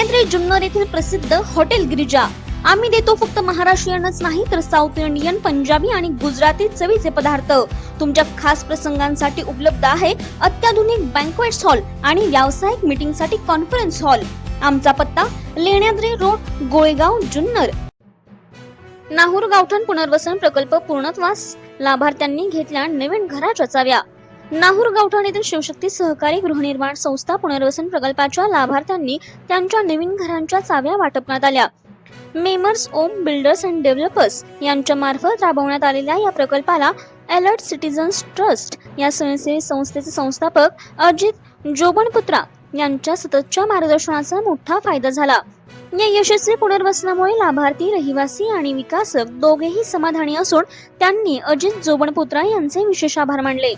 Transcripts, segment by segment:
पुण्यातील जुन्नर येथील प्रसिद्ध हॉटेल गिरिजा. आम्ही देतो फक्त महाराष्ट्रीयनच नाही तर साऊथ इंडियन पंजाबी आणि गुजराती चवीचे पदार्थ. तुमच्या खास प्रसंगांसाठी उपलब्ध आहे अत्याधुनिक बँकवेट्स हॉल आणि व्यावसायिक मीटिंगसाठी कॉन्फरन्स हॉल आमचा पत्ता लेण्याद्री रोड गोळेगाव जुन्नर. नाहूर गावठण पुनर्वसन प्रकल्प पूर्णत्वास. लाभार्थ्यांनी घेतल्या नवीन घराच्या चाव्या. नाहूर गावठाणीतील शिवशक्ती सहकारी गृहनिर्माण संस्था पुनर्वसन प्रकल्पाच्या लाभार्थ्यांनी त्यांच्या नवीन घरांच्या चाव्या वाटप करण्यात आल्या. Messrs Om builders and developers यांच्या मार्फत राबवण्यात आलेल्या या प्रकल्पाला अलर्ट सिटीजन्स ट्रस्ट या स्वयंसेवी संस्थेचे संस्थापक अजित जोबणपुत्रा यांच्या सततच्या मार्गदर्शनाचा मोठा फायदा झाला. या यशस्वी पुनर्वसनामुळे लाभार्थी रहिवासी आणि विकासक दोघेही समाधानी असून त्यांनी अजित जोबणपुत्रा यांचे विशेष आभार मानले.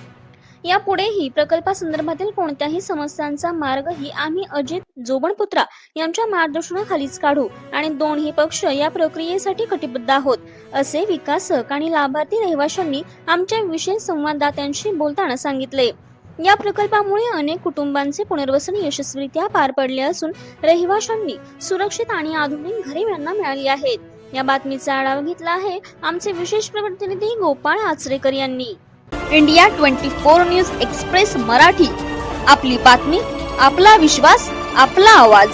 यापुढेही प्रकल्पासंदर्भातील कोणत्याही समस्यांचा मार्गही आम्ही अजित जोबणपुत्रा यांच्या मार्गदर्शनाखालीच काढू आणि दोन्ही पक्ष या प्रक्रियेसाठी कटिबद्ध आहोत असे विकासक आणि लाभार्थी रहिवाशांनी आमच्या विशेष संवाददात्यांशी बोलताना सांगितले. या प्रकल्पामुळे अनेक कुटुंबांचे पुनर्वसन यशस्वीरित्या पार पडले असून रहिवाशांनी सुरक्षित आणि आधुनिक घरे यांना मिळाली आहेत. या बातमीचा आढावा घेतला आहे आमचे विशेष प्रतिनिधी गोपाळ आचरेकर यांनी. India twenty four news express Marathi. आपली बातमी आपला विश्वास आपला आवाज.